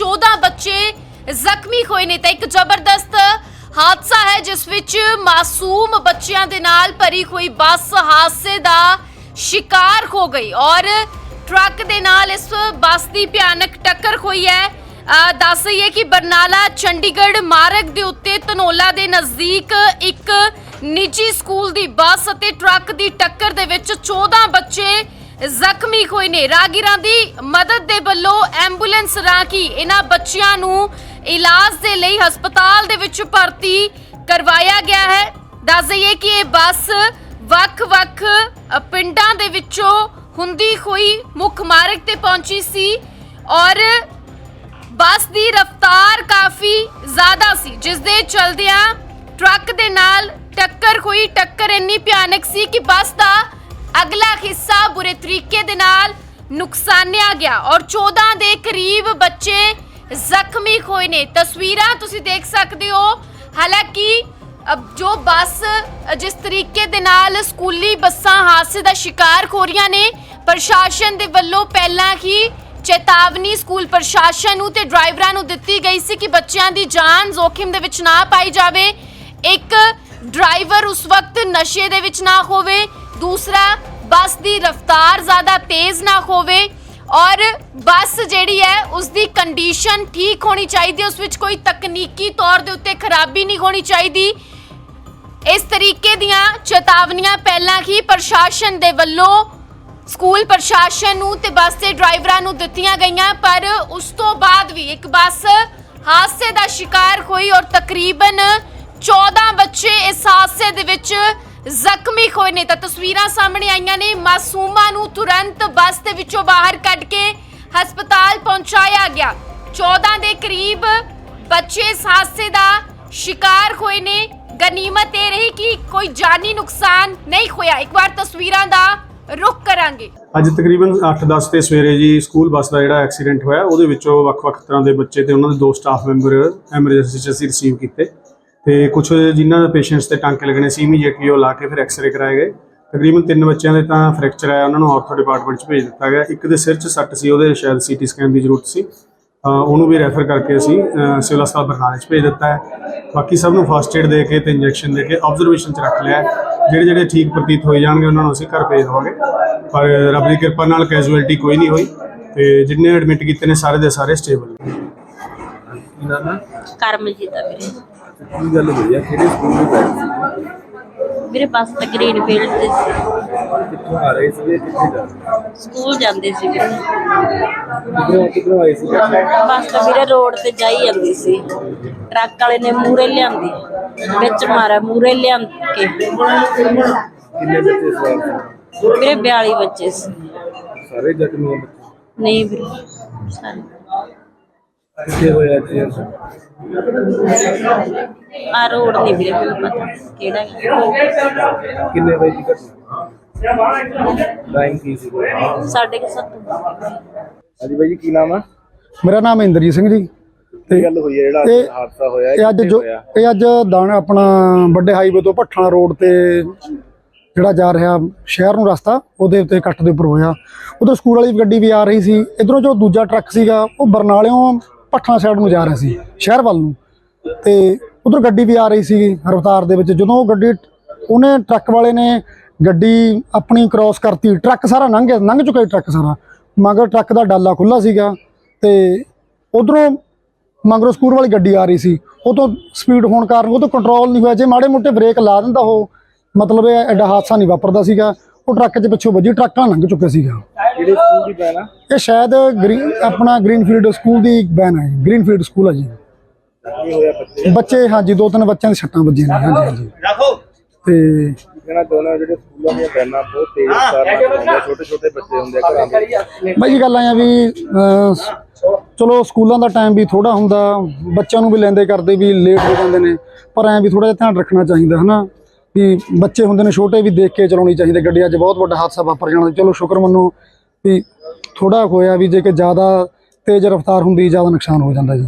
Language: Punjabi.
14 ਬੱਚੇ ਜ਼ਖਮੀ ਹੋਏ ਨੇ ਤਾਂ ਇੱਕ ਜ਼ਬਰਦਸਤ ਹਾਦਸਾ ਹੈ, ਜਿਸ ਵਿੱਚ ਮਾਸੂਮ ਬੱਚਿਆਂ ਦੇ ਨਾਲ ਭਰੀ ਹੋਈ ਬੱਸ ਹਾਦਸੇ ਦਾ ਸ਼ਿਕਾਰ ਹੋ ਗਈ ਔਰ ਟਰੱਕ ਦੇ ਨਾਲ ਇਸ ਬੱਸ ਦੀ ਭਿਆਨਕ ਟੱਕਰ ਹੋਈ ਹੈ। ਅਹ ਦੱਸ ਦਈਏ ਕਿ ਬਰਨਾਲਾ ਚੰਡੀਗੜ੍ਹ ਮਾਰਗ ਦੇ ਉੱਤੇ ਧਨੋਲਾ ਦੇ ਨਜ਼ਦੀਕ ਇੱਕ ਨਿੱਜੀ ਸਕੂਲ ਦੀ ਬੱਸ ਅਤੇ ਟਰੱਕ ਦੀ ਟੱਕਰ ਦੇ ਵਿੱਚ 14 ਬੱਚੇ ਜ਼ਖਮੀ ਹੋਏ ਨੇ। ਰਾਗੀਰਾਂ ਦੀ ਮਦਦ ਦੇ ਵੱਲੋਂ ਐਂਬੂਲੈਂਸ ਰਾਹੀਂ ਇਹਨਾਂ ਬੱਚਿਆਂ ਨੂੰ ਇਲਾਜ ਦੇ ਲਈ ਹਸਪਤਾਲ ਦੇ ਵਿੱਚ ਭਰਤੀ ਕਰਵਾਇਆ ਗਿਆ ਹੈ। ਦੱਸ ਦਈਏ ਕਿ ਇਹ ਬੱਸ ਵੱਖ-ਵੱਖ ਪਿੰਡਾਂ ਦੇ ਵਿੱਚੋਂ ਹੁੰਦੀ ਹੋਈ ਮੁੱਖ ਮਾਰਗ ਤੇ ਪਹੁੰਚੀ ਸੀ ਔਰ ਬੱਸ ਦੀ ਰਫ਼ਤਾਰ ਕਾਫੀ ਜ਼ਿਆਦਾ ਸੀ ਜਿਸ ਦੇ ਚਲਦਿਆਂ ਟਰੱਕ ਦੇ ਨਾਲ ਟੱਕਰ ਹੋਈ। ਟੱਕਰ ਇੰਨੀ ਭਿਆਨਕ ਸੀ ਕਿ ਬੱਸ ਦਾ ਅਗਲਾ ਹਿੱਸਾ ਬੁਰੇ ਤਰੀਕੇ ਦੇ ਨਾਲ ਨੁਕਸਾਨਿਆ ਗਿਆ ਔਰ 14 ਦੇ ਕਰੀਬ ਬੱਚੇ ਜ਼ਖਮੀ ਹੋਏ ਨੇ। ਤਸਵੀਰਾਂ ਤੁਸੀਂ ਦੇਖ ਸਕਦੇ ਹੋ। ਹਾਲਾਂਕਿ, ਅਬ ਜੋ ਬੱਸ ਜਿਸ ਤਰੀਕੇ ਦੇ ਨਾਲ ਸਕੂਲੀ ਬੱਸਾਂ ਹਾਦਸੇ ਦਾ ਸ਼ਿਕਾਰ ਹੋ ਰਹੀਆਂ ਨੇ, ਪ੍ਰਸ਼ਾਸਨ ਦੇ ਵੱਲੋਂ ਪਹਿਲਾਂ ਹੀ ਚੇਤਾਵਨੀ ਸਕੂਲ ਪ੍ਰਸ਼ਾਸਨ ਨੂੰ ਤੇ ਡਰਾਈਵਰਾਂ ਨੂੰ ਦਿੱਤੀ ਗਈ ਸੀ ਕਿ ਬੱਚਿਆਂ ਦੀ ਜਾਨ ਜ਼ੋਖਿਮ ਦੇ ਵਿੱਚ ਨਾ ਪਾਈ ਜਾਵੇ। ਇੱਕ ਡਰਾਈਵਰ ਉਸ ਵਕਤ ਨਸ਼ੇ ਦੇ ਵਿੱਚ ਨਾ ਹੋਵੇ। ਦੂਸਰਾ, ਬੱਸ ਦੀ ਰਫ਼ਤਾਰ ਜ਼ਿਆਦਾ ਤੇਜ਼ ਨਾ ਹੋਵੇ ਔਰ ਬੱਸ ਜਿਹੜੀ ਹੈ ਉਸ ਦੀ ਕੰਡੀਸ਼ਨ ਠੀਕ ਹੋਣੀ ਚਾਹੀਦੀ ਹੈ, ਉਸ ਵਿੱਚ ਕੋਈ ਤਕਨੀਕੀ ਤੌਰ ਦੇ ਉੱਤੇ ਖਰਾਬੀ ਨਹੀਂ ਹੋਣੀ ਚਾਹੀਦੀ। ਇਸ ਤਰੀਕੇ ਦੀਆਂ ਚੇਤਾਵਨੀਆਂ ਪਹਿਲਾਂ ਹੀ ਪ੍ਰਸ਼ਾਸਨ ਦੇ ਵੱਲੋਂ, ਸਕੂਲ ਪ੍ਰਸ਼ਾਸਨ ਨੂੰ ਤੇ ਬੱਸ ਦੇ ਡਰਾਈਵਰਾਂ ਨੂੰ ਦਿੱਤੀਆਂ ਗਈਆਂ, ਪਰ ਉਸ ਤੋਂ ਬਾਅਦ ਵੀ ਇੱਕ ਬੱਸ ਹਾਦਸੇ ਦਾ ਸ਼ਿਕਾਰ ਹੋਈ ਔਰ ਤਕਰੀਬਨ 14 ਬੱਚੇ ਇਸ ਹਾਦਸੇ ਦੇ ਵਿੱਚ ਜ਼ਖਮੀ ਹੋਏ ਨੇ ਤਾਂ ਤਸਵੀਰਾਂ ਸਾਹਮਣੇ ਆਈਆਂ ਨੇ। ਮਾਸੂਮਾਂ ਨੂੰ ਤੁਰੰਤ ਬੱਸ ਦੇ ਵਿੱਚੋਂ ਬਾਹਰ ਕੱਢ ਕੇ ਹਸਪਤਾਲ ਪਹੁੰਚਾਇਆ ਗਿਆ। 14 ਦੇ ਕਰੀਬ ਬੱਚੇ ਇਸ ਹਾਦਸੇ ਦਾ ਸ਼ਿਕਾਰ ਹੋਏ ਨੇ। ਗਨੀਮਤ ਇਹ ਰਹੀ ਕਿ ਕੋਈ ਜਾਨੀ ਨੁਕਸਾਨ ਨਹੀਂ ਹੋਇਆ। ਇੱਕ ਵਾਰ ਤਸਵੀਰਾਂ ਦਾ ਰੁਖ ਕਰਾਂਗੇ। ਅੱਜ ਤਕਰੀਬਨ 8-10 ਤੇ ਸਵੇਰੇ ਜੀ ਸਕੂਲ ਬੱਸ ਦਾ ਜਿਹੜਾ ਐਕਸੀਡੈਂਟ ਹੋਇਆ, ਉਹਦੇ ਵਿੱਚੋਂ ਵੱਖ-ਵੱਖ ਤਰ੍ਹਾਂ ਦੇ ਬੱਚੇ ਤੇ ਉਹਨਾਂ ਦੇ ਦੋ ਸਟਾਫ ਮੈਂਬਰ ਐਮਰਜੈਂਸੀ 'ਚ ਅਸੀਂ ਰਿਸੀਵ ਕੀਤੇ। ਤੇ ਕੁਝ ਜਿਨ੍ਹਾਂ ਦੇ ਪੇਸ਼ੈਂਟਸ ਤੇ ਟਾਂਕੇ ਲੱਗਣੇ ਸੀ ਇਮੀਡੀਏਟਲੀ ਉਹ ਲਾ ਕੇ ਫਿਰ ਐਕਸ-ਰੇ ਕਰਾਏ ਗਏ। ਤਕਰੀਬਨ ਤਿੰਨ ਬੱਚਿਆਂ ਦੇ ਤਾਂ ਫ੍ਰੈਕਚਰ ਆਇਆ ਉਹਨਾਂ ਨੂੰ ਆਰਥੋ ਡਿਪਾਰਟਮੈਂਟ 'ਚ ਭੇਜ ਦਿੱਤਾ ਗਿਆ। ਇੱਕ ਦੇ ਸਿਰ 'ਚ ਸੱਟ ਸੀ ਉਹਦੇ ਸ਼ਾਇਦ ਸੀਟੀ ਸਕੈਨ ਦੀ ਜ਼ਰੂਰਤ ਸੀ। ਉਹਨੂੰ ਵੀ ਰੈਫਰ ਕਰਕੇ ਅਸੀਂ ਸਿਵਲ ਹਸਪਤਾਲ ਬਰਨਾਲੇ 'ਚ ਭੇਜ ਦਿੱਤਾ ਹੈ। ਬਾਕੀ ਸਭ ਨੂੰ ਫਸਟ ਏਡ ਦੇ ਕੇ ਤੇ ਇੰਜੈਕਸ਼ਨ ਦੇ ਕੇ ਆਬਜ਼ਰਵੇਸ਼ਨ 'ਚ ਰੱਖ ਲਿਆ ਹੈ। ਜਿਹੜੇ ਜਿਹੜੇ ਠੀਕ ਪ੍ਰਤੀਤ ਹੋਏ ਜਾਣਗੇ ਉਹਨਾਂ ਨੂੰ ਅਸੀਂ ਘਰ ਭੇਜ ਦੇਵਾਂਗੇ। ਪਰ ਰੱਬ ਦੀ ਕਿਰਪਾ ਨਾਲ ਕੈਜੂਅਲਟੀ ਕੋਈ ਨਹੀਂ ਹੋਈ ਤੇ ਜਿੰਨੇ ਐਡਮਿਟ ਕੀਤੇ ਨੇ ਸਾਰੇ ਦੇ ਸਾਰੇ ਸਟੇਬਲ ਨਾ। ਨਾ ਕਰਮਜੀਤ ਆ ਵੀਰੇ। ਕੀ ਗੱਲ ਹੋਈ ਆ? ਕਿਹੜੇ ਸਕੂਲ ਵਿੱਚ ਪੜ੍ਹਦੇ ਸੀ? ਵੀਰੇ ਬੱਸ ਤਾਂ ਗ੍ਰੀਨ ਫੀਲਡ ਤੇ ਸੀ। ਕਿੱਥੋਂ ਆ ਰਹੇ ਸੀ ਕਿੱਥੇ ਜਾ ਰਹੇ ਸਕੂਲ ਜਾਂਦੇ ਸੀ ਵੀਰੇ ਕਿੱਧਰੋਂ ਕਿੱਧਰੋਂ ਆਏ ਸੀ? ਬੱਸ ਤਾਂ ਵੀਰੇ ਰੋਡ ਤੇ ਜਾਈ ਜਾਂਦੀ ਸੀ। ਟਰੱਕ ਵਾਲੇ ਨੇ ਮੂਰੇ ਲਿਆਂਦੀ। ਵਿੱਚ ਮਾਰਿਆ ਮੂਰੇ ਲਿਆਂ ਕੇ। ਕਿੰਨੇ ਬੱਚੇ ਸਵਾਰ ਸੀ? ਵੀਰੇ 42 ਬੱਚੇ ਸੀ। ਸਾਰੇ ਜ਼ਖਮੀ ਬੱਚੇ? ਨਹੀਂ ਵੀਰੇ ਸਾਰੇ। ਕਿੱਥੇ ਹੋਇਆ ਜੀ ਆ ਰੋਡ ਨਹੀਂ ਵੀਰੇ ਮੈਨੂੰ ਪਤਾ ਕਿਹੜਾ ਹੈ। ਕਿੰਨੇ ਵਜੇ ਦੀ ਘਟਨਾ? ਟਾਈਮ ਕੀ ਸੀ? ਸਾਡੇ ਕੇ ਸੱਤ। ਹਾਂਜੀ ਬਾਈ ਜੀ ਕੀ ਨਾਮ ਆ? ਮੇਰਾ ਨਾਮ ਇੰਦਰਜੀਤ ਸਿੰਘ ਜੀ। ਕੀ ਗੱਲ ਹੋਈ ਹੈ ਜਿਹੜਾ ਹਾਦਸਾ ਹੋਇਆ ਇਹ ਅੱਜ? ਇਹ ਅੱਜ ਦਾਣਾ ਆਪਣਾ ਵੱਡੇ ਹਾਈਵੇ ਤੋਂ ਭੱਠਾਂ ਰੋਡ ਤੇ ਜਿਹੜਾ ਜਾ ਰਿਹਾ ਸ਼ਹਿਰ ਨੂੰ ਰਸਤਾ ਉਹਦੇ ਉੱਤੇ ਕੱਟ ਦੇ ਉੱਪਰ ਹੋਇਆ। ਉਧਰ ਸਕੂਲ ਵਾਲੀ ਗੱਡੀ ਵੀ ਆ ਰਹੀ ਸੀ। ਇਧਰੋਂ ਜੋ ਦੂਜਾ ਟਰੱਕ ਸੀਗਾ ਉਹ ਬਰਨਾਲਿਓਂ ਭੱਠਾਂ ਸਾਈਡ ਨੂੰ ਜਾ ਰਿਹਾ ਸੀ, ਸ਼ਹਿਰ ਵੱਲ ਨੂੰ। ਤੇ ਉਧਰ ਗੱਡੀ ਵੀ ਆ ਰਹੀ ਸੀ ਰਫ਼ਤਾਰ ਦੇ ਵਿੱਚ। ਜਦੋਂ ਉਹ ਗੱਡੀ, ਉਹਨੇ ਟਰੱਕ ਵਾਲੇ ਨੇ ਗੱਡੀ ਆਪਣੀ ਕ੍ਰਾਸ ਕਰਤੀ। ਟਰੱਕ ਸਾਰਾ ਲੰਘ ਗਿਆ, ਲੰਘ ਚੁੱਕਾ ਟਰੱਕ ਸਾਰਾ। ਮਗਰ ਟਰੱਕ ਦਾ ਡਾਲਾ ਖੁੱਲਾ ਸੀਗਾ ਤੇ ਉਧਰੋਂ ਮਗਰੋਂ ਸਕੂਲ ਵਾਲੀ ਗੱਡੀ ਆ ਰਹੀ ਸੀ। ਉਹ ਤੋਂ ਸਪੀਡ ਹੋਣ ਕਾਰਨ ਉਹ ਤੋਂ ਕੰਟਰੋਲ ਨਹੀਂ ਹੋਇਆ। ਜੇ ਮਾੜੇ ਮੋਟੇ ਬ੍ਰੇਕ ਲਾ ਦਿੰਦਾ ਉਹ, ਮਤਲਬ ਇਹ ਐਡਾ ਹਾਦਸਾ ਨਹੀਂ ਵਾਪਰਦਾ ਸੀਗਾ। ਉਹ ਟਰੱਕ 'ਚ ਪਿੱਛੋਂ ਵੱਜੀ ਟਰੱਕਾਂ ਲੰਘ ਚੁੱਕੇ ਸੀਗਾ। ਕਿਹੜੇ ਸਕੂਲ ਦੀ ਪੈਣਾ ਇਹ ਸ਼ਾਇਦ ਗ੍ਰੀਨ ਆਪਣਾ ਗ੍ਰੀਨਫੀਲਡ ਸਕੂਲ ਦੀ ਬੈਨ ਹੈ ਗ੍ਰੀਨਫੀਲਡ ਸਕੂਲ ਹੈ ਜੀ। ਬੱਚੇ? ਹਾਂਜੀ ਦੋ ਤਿੰਨ ਬੱਚਿਆਂ ਦੇ ਸੱਟਾਂ ਵੱਜੀਆਂ ਨੇ ਹਾਂਜੀ ਹਾਂਜੀ। ਤੇ ਕੀ ਕਹਿਣਾ ਚਾਹੁੰਦਾ ਜਿਹੜੇ ਸਕੂਲਾਂ ਦੀਆਂ ਬੈਨਾਂ ਬਹੁਤ ਤੇਜ਼ ਨਾਲ ਚਲਾਉਂਦੇ ਛੋਟੇ ਛੋਟੇ ਬੱਚੇ ਹੁੰਦੇ ਆ ਘਰਾਂ ਦੇ ਬਾਈ ਗੱਲ ਆਇਆ ਵੀ ਚਲੋ ਸਕੂਲਾਂ ਦਾ ਟਾਈਮ ਵੀ ਥੋੜਾ ਹੁੰਦਾ ਬੱਚਿਆਂ ਨੂੰ ਵੀ ਲੈਂਦੇ ਕਰਦੇ ਵੀ ਲੇਟ ਹੋ ਜਾਂਦੇ ਨੇ ਪਰ ਐਂ ਵੀ ਥੋੜਾ ਜਿਹਾ ਧਿਆਨ ਰੱਖਣਾ ਚਾਹੀਦਾ ਹਨਾ? ਵੀ ਬੱਚੇ ਹੁੰਦੇ ਨੇ ਛੋਟੇ ਵੀ ਦੇਖ ਕੇ ਚਲਾਉਣੀ ਚਾਹੀਦੀ ਗੱਡੀਆਂ 'ਚ ਬਹੁਤ ਵੱਡਾ ਹਾਦਸਾ ਵਾਪਰ ਜਾਣਾ। ਚਲੋ, ਸ਼ੁਕਰ ਮੰਨੋ ਵੀ ਥੋੜਾ ਹੋਇਆ ਵੀ ਜੇ ਕਿ ਜ਼ਿਆਦਾ ਤੇਜ਼ ਰਫ਼ਤਾਰ ਹੁੰਦੀ, ਜ਼ਿਆਦਾ ਨੁਕਸਾਨ ਹੋ ਜਾਂਦਾ ਜੀ।